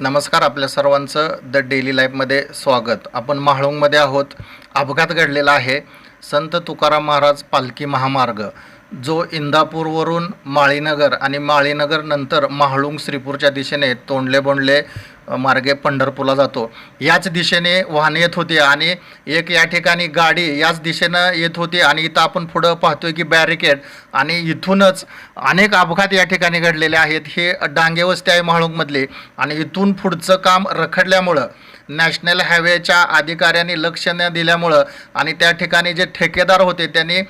नमस्कार आपल्या सर्वांचं. द डेली लाईफमध्ये स्वागत. आपण माहळुंगमध्ये आहोत. अपघात घडलेला आहे. संत तुकाराम महाराज पालखी महामार्ग. जो इंदापूरवरून माळीनगर आणि माळीनगर नंतर माहळुंग श्रीपूरच्या दिशेने तोंडले बोंडले मार्गे पंढरपूरला जातो. याच दिशेने वाहने येत होते आणि एक या ठिकाणी गाडी याच दिशेनं येत होती आणि इथं आपण पुढं पाहतोय की बॅरिकेड आणि इथूनच अनेक अपघात या ठिकाणी घडलेले आहेत. हे डांगेवस्ती आहे महाळुंगमधले आणि इथून पुढचं काम रखडल्यामुळं नॅशनल हायवेच्या अधिकाऱ्यांनी लक्ष न दिल्यामुळं आणि त्या ठिकाणी जे ठेकेदार होते त्यांनी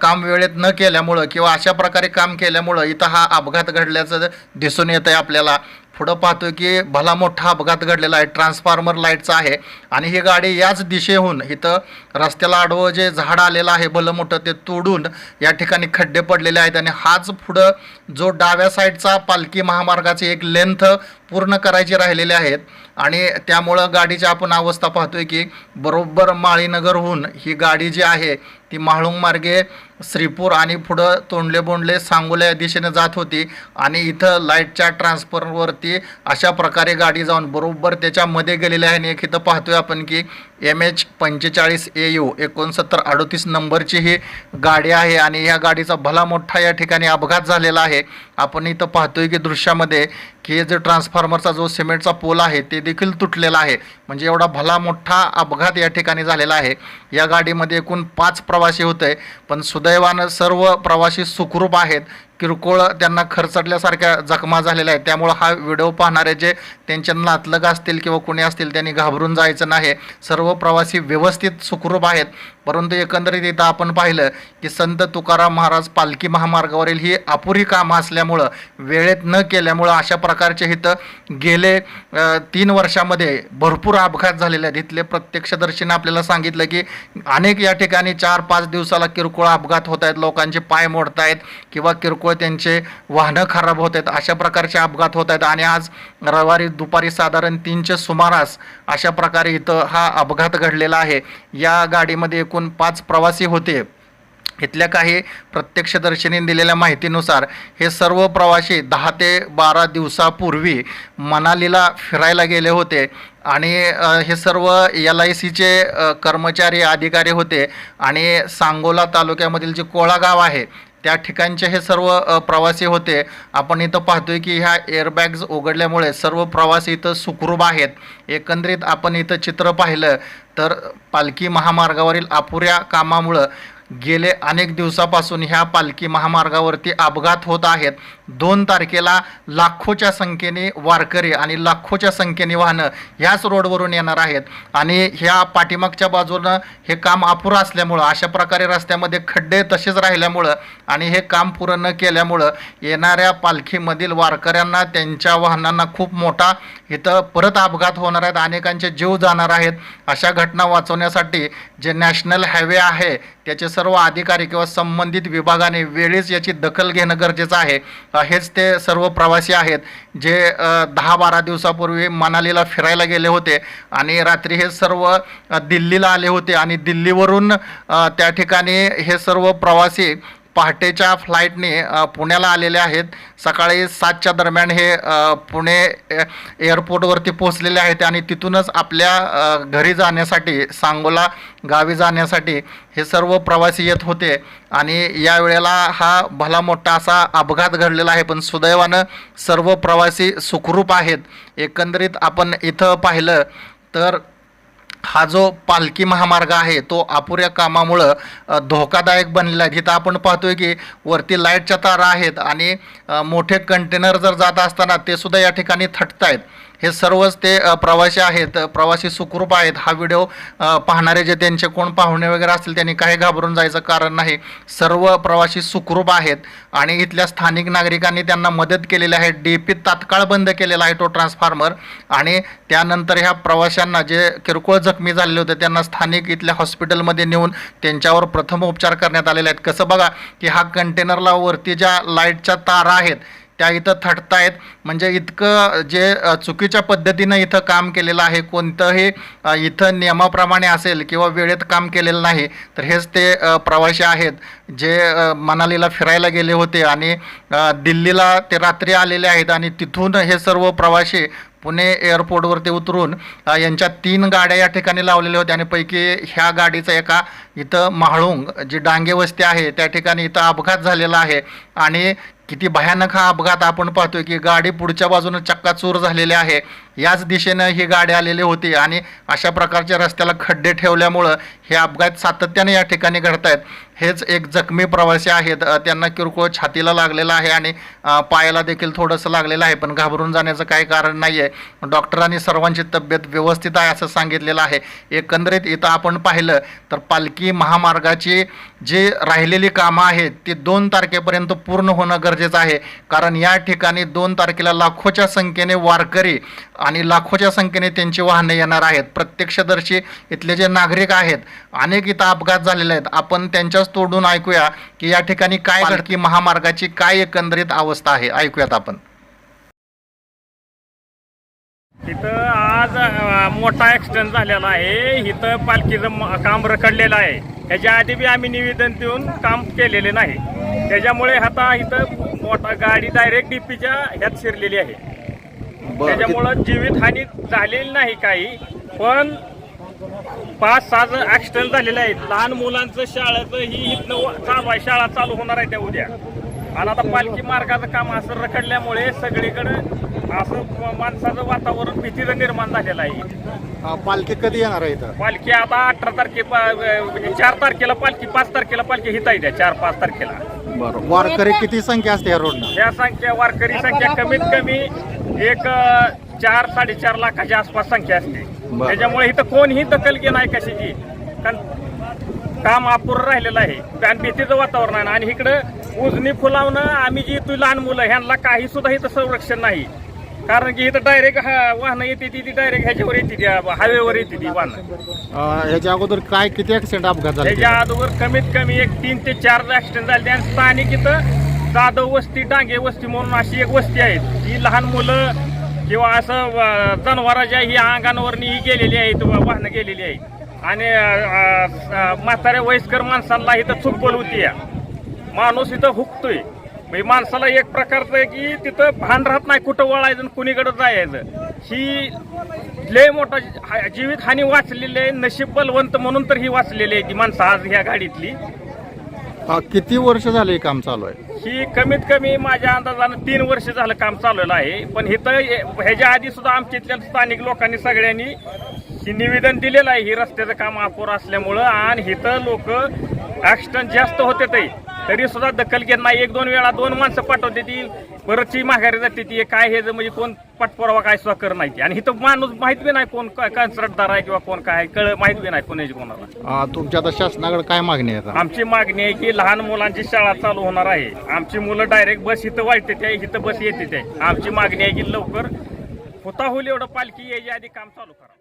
काम वेळेत न केल्यामुळं किंवा अशा प्रकारे काम केल्यामुळं इथं हा अपघात घडल्याचं दिसून येतं आहे आपल्याला. पुढं पाहतो की भला मोठा अपघात घडलेला आहे. ट्रान्सफॉर्मर लाईटचा आहे. आणि ही गाडी याच दिशेहून इथं रस्त्याला आडवं जे झाड आलेलं आहे भलं मोठं ते तोडून या ठिकाणी खड्डे पडलेले आहेत. आणि हाच पुढं जो डाव्या साईडचा पालखी महामार्गाची एक लेंथ पूर्ण करायची राहिलेले आहेत. आणि त्यामुळं गाडीची आपण अवस्था पाहतोय की बरोबर माळीनगरहून ही गाडी जी आहे ती म्हाळुंग मार्गे श्रीपूर आणि पुढं तोंडले बोंडले सांगोल्या या दिशेने जात होती. आणि इथं लाईटच्या ट्रान्सफरवरती अशा प्रकारे गाडी जाऊन बरोबर त्याच्यामध्ये गेलेली आहे. आणि एक इथं पाहतोय आपण की एम एच पंचेचाळीस ए यू एकोणसत्तर अडोतीस नंबरची ही गाडी आहे. आणि ह्या गाडीचा भला मोठा या ठिकाणी अपघात झालेला आहे. आपण इथं पाहतोय की दृश्यामध्ये की जे ट्रान्सफॉर्मरचा जो सिमेंटचा पोल आहे ते देखील तुटलेला आहे. म्हणजे एवढा भला मोठा अपघात या ठिकाणी झालेला आहे. या गाडीमध्ये एकूण पाच प्रवासी होते पण सुदैवानं सर्व प्रवासी सुखरूप आहेत. किरकोळ त्यांना खरचटल्यासारख्या जखमा झालेल्या आहेत. त्यामुळं हा व्हिडिओ पाहणारे जे त्यांच्या नातलग असतील किंवा कोणी असतील त्यांनी घाबरून जायचं नाही. सर्व प्रवासी व्यवस्थित सुखरूप आहेत. परंतु एकंदरीत इथं आपण पाहिलं की संत तुकाराम महाराज पालखी महामार्गावरील ही अपुरी कामं असल्यामुळं वेळेत न केल्यामुळं अशा प्रकारचे इथं गेले तीन वर्षामध्ये भरपूर अपघात झालेले आहेत. इथले प्रत्यक्षदर्शीनं आपल्याला सांगितलं की अनेक या ठिकाणी चार पाच दिवसाला किरकोळ अपघात होत आहेत. लोकांचे पाय मोडत आहेत किंवा किरकोळ त्यांचे वाहनं खराब होत आहेत अशा प्रकारचे अपघात होत आहेत. आणि आज रविवारी दुपारी साधारण तीनच्या सुमारास अशा प्रकारे इथं हा अपघात घडलेला आहे. या गाडीमध्ये एकूण पाच प्रवासी होते. इथल्या काही प्रत्यक्षदर्शनी दिलेल्या माहितीनुसार हे सर्व प्रवासी दहा ते बारा दिवसापूर्वी मनालीला फिरायला गेले होते. आणि हे सर्व एल आय सीचे कर्मचारी अधिकारी होते. आणि सांगोला तालुक्यामधील जे कोळागाव आहे त्या ठिकाणचे हे सर्व प्रवासी होते. आपण इथं पाहतोय की ह्या एअरबॅग्स उघडल्यामुळे सर्व प्रवासी इथं सुखरूप आहेत. एकंदरीत आपण इथं चित्र पाहिलं तर पालखी महामार्गावरील अपुऱ्या कामामुळं गेले अनेक दिवसापासून ह्या पालखी महामार्गावरती अपघात होत आहेत. दोन तारखेला लाखोच्या संख्येने वारकरी आणि लाखोच्या संख्येने वाहनं ह्याच रोडवरून येणार आहेत. आणि ह्या पाठीमागच्या बाजूनं हे काम अपुरं असल्यामुळं अशा प्रकारे रस्त्यामध्ये खड्डे तसेच राहिल्यामुळं आणि हे काम पुरं न केल्यामुळं येणाऱ्या पालखीमधील वारकऱ्यांना त्यांच्या वाहनांना खूप मोठा इथं परत अपघात होणार आहेत अनेकांचे जीव जाणार आहेत. अशा घटना वाचवण्यासाठी जे नॅशनल हायवे आहे त्याचे सर्व अधिकारी किंवा संबंधित विभागाने वेळीच याची दखल घेणं गरजेचं आहे. हेच ते सर्व प्रवासी आहेत जे दहा बारा दिवसापूर्वी मनालीला फिरायला गेले होते आणि रात्री हे सर्व दिल्लीला आले होते आणि दिल्लीवरून त्या ठिकाणी हे सर्व प्रवासी पहाटेच्या फ्लाईटने पुण्याला आलेले आहेत. सकाळी सातच्या दरम्यान हे पुणे ए- एअरपोर्टवरती पोहोचलेले आहेत आणि तिथूनच आपल्या घरी जाण्यासाठी सांगोला गावी जाण्यासाठी हे सर्व प्रवासी येत होते. आणि या वेळेला हा भला मोठा असा अपघात घडलेला आहे पण सुदैवानं सर्व प्रवासी सुखरूप आहेत. एकंदरीत आपण इथं पाहिलं तर हा जो पालखी महामार्ग आहे तो अपुऱ्या कामामुळं धोकादायक बनलेला आहे. जिथं आपण पाहतोय की वरती लाईटच्या तारा आहेत आणि मोठे कंटेनर जर जात असताना ते सुद्धा या ठिकाणी थटत आहेत हे सर्वच ते प्रवासी आहेत प्रवासी सुखरूप आहेत. हा व्हिडिओ पाहणारे जे त्यांचे कोण पाहुणे वगैरे असतील त्यांनी काही घाबरून जायचं कारण नाही. सर्व प्रवासी सुखरूप आहेत आणि इथल्या स्थानिक नागरिकांनी त्यांना मदत केलेली आहे. डी पी तात्काळ बंद केलेला आहे तो ट्रान्सफॉर्मर आणि त्यानंतर ह्या प्रवाशांना जे किरकोळ जखमी झालेले होते त्यांना स्थानिक इथल्या हॉस्पिटलमध्ये नेऊन त्यांच्यावर प्रथम उपचार करण्यात आलेले आहेत. कसं बघा की हा कंटेनरला वरती ज्या लाईटच्या तारा आहेत त्या इथं थटतायत. म्हणजे इतकं जे चुकीच्या पद्धतीनं इथं काम केलेलं आहे कोणतंही इथं नियमाप्रमाणे असेल किंवा वेळेत काम केलेलं नाही तर हेच ते प्रवासी आहेत. जे मनालीला फिरायला गेले होते आणि दिल्लीला ते रात्री आलेले आहेत आणि तिथून हे सर्व प्रवासी पुणे एअरपोर्टवरती उतरून यांच्या तीन गाड्या या ठिकाणी लावलेल्या होत्या आणि पैकी ह्या गाडीचा एका इथं महाळुंग जी डांगे वस्ती आहे त्या ठिकाणी इथं अपघात झालेला आहे. आणि किती भयानक हा अपघात आपण पाहतोय की गाडी पुढच्या बाजूनं चक्काचूर झालेली आहे. याच दिशेनं ही गाडी आलेली होती आणि अशा प्रकारच्या रस्त्याला खड्डे ठेवल्यामुळं हे अपघात सातत्याने या ठिकाणी घडत आहेत हेच एक जखमी प्रवासी आहेत. त्यांना किरकोळ छातीला लागलेला आहे आणि पायाला देखील थोडंसं लागलेलं आहे पण घाबरून जाण्याचं काही कारण नाही आहे डॉक्टरांनी सर्वांची तब्येत व्यवस्थित आहे असं सांगितलेलं आहे. एकंदरीत इथं आपण पाहिलं तर पालखी महामार्गाची जी राहिलेली कामं आहेत ती दोन तारखेपर्यंत पूर्ण होणं गरजेचं आहे. कारण या ठिकाणी दोन तारखेला लाखोच्या संख्येने वारकरी आणि लाखोच्या संख्येने त्यांची वाहनं येणार आहेत. प्रत्यक्षदर्शी इथले जे नागरिक आहेत अनेक इथं अपघात झालेले आहेत. आपण त्यांच्याच तोडून ऐकूया की या ठिकाणी काय पालखी महामार्गाची काय एकंदरीत अवस्था आहे. ऐकूयात आपण. इथं आज मोठा ॲक्सिडेंट झालेला आहे. इथं पालखीचं काम रखडलेलं आहे. ह्याच्या आधी बी आम्ही निवेदन देऊन काम केलेले नाही. त्याच्यामुळे आता इथं मोठा गाडी डायरेक्ट डीपीच्या ह्यात शिरलेली आहे. त्याच्यामुळं जीवितहानी झालेली नाही काही पण पाच सहा ऍक्सिडेंट झालेले आहेत. लहान मुलांचं शाळेचं ही इथनं चालू आहे. शाळा चालू होणार आहे त्या उद्या. आणि आता पालखी मार्गाचं काम असं रखडल्यामुळे सगळीकडे असं माणसाचं वातावरण भीतीचं निर्माण झालेलं आहे. पालखी कधी येणार आहे इथं? पालखी आता अठरा तारखे म्हणजे चार तारखेला पालखी पाच तारखेला पालखी हिता येते चार पाच तारखेला. बरं. वारकरी किती संख्या असते या रोडनं? या संख्या वारकरी संख्या कमीत कमी एक चार साडेचार लाखाच्या आसपास संख्या असते. त्याच्यामुळे इथं कोणीही दखल नाही कशाची? कारण काम अपुरं राहिलेलं आहे. आणि भीतीचं वातावरण आहे. आणि इकडं उजनी फुलावणं आम्ही जी तू लहान मुलं ह्यांना काही सुद्धा इथं संरक्षण नाही. कारण की इथं डायरेक्ट वाहनं येते ती डायरेक्ट ह्याच्यावर येते ती हायवेवर येते ती वाहनं. ह्याच्या अगोदर काय किती ऍक्सिडेंट अपघात त्याच्या अगोदर कमीत कमी एक तीन ते चार ऍक्सिडेंट झाले. आणि स्थानिक इथं जाधव वस्ती डांगे वस्ती म्हणून अशी एक वस्ती आहे. ही लहान मुलं किंवा असं अं, जनावरांच्या ही अंगांवरनी ही गेलेली आहेत वाहनं गेलेली आहेत. आणि म्हाताऱ्या वयस्कर माणसांना इथं चूक बोलवती माणूस इथं हुकतोय. म्हणजे माणसाला एक प्रकारचं आहे की तिथं भान राहत नाही कुठं वळायचं आणि कुणीकडं जायचं. ही लय मोठा जीवितहानी जीवित हानी वाचलेली आहे. नशीब बलवंत म्हणून तर ही वाचलेली आहे ती माणसं आज ह्या गाडीतली. किती वर्ष झाले काम चालू आहे? ही कमीत कमी माझ्या अंदाजानं तीन वर्ष झालं काम चालवलं आहे. पण इथं हे- ह्याच्या आधी सुद्धा आमच्या इथल्या स्थानिक लोकांनी सगळ्यांनी ही निवेदन दिलेलं आहे. ही रस्त्याचं काम अपुरं असल्यामुळं आणि इथं लोक ऍक्सिडेंट जास्त होते ते. तरी सुद्धा दखल घेत नाही. एक दोन वेळा दोन माणसं पाठवते ती. परतची माघारी जाते ती काय हे म्हणजे कोण पाठपुरावा काय सुद्धा कर नाही ती. आणि इथं माणूस माहीत बी नाही कोण काय कन्सर्टदार आहे किंवा कोण काय कळ माहीत बी नाही कोणाची कोणाला. तुमच्या आता शासनाकडे काय मागणी आहे आमची मागणी आहे की लहान मुलांची शाळा चालू होणार आहे. आमची मुलं डायरेक्ट बस इथं वाढते ते इथं बस येते ते आमची मागणी आहे की लवकर होता होईल एवढं पालखी यायच्या आधी काम चालू करा.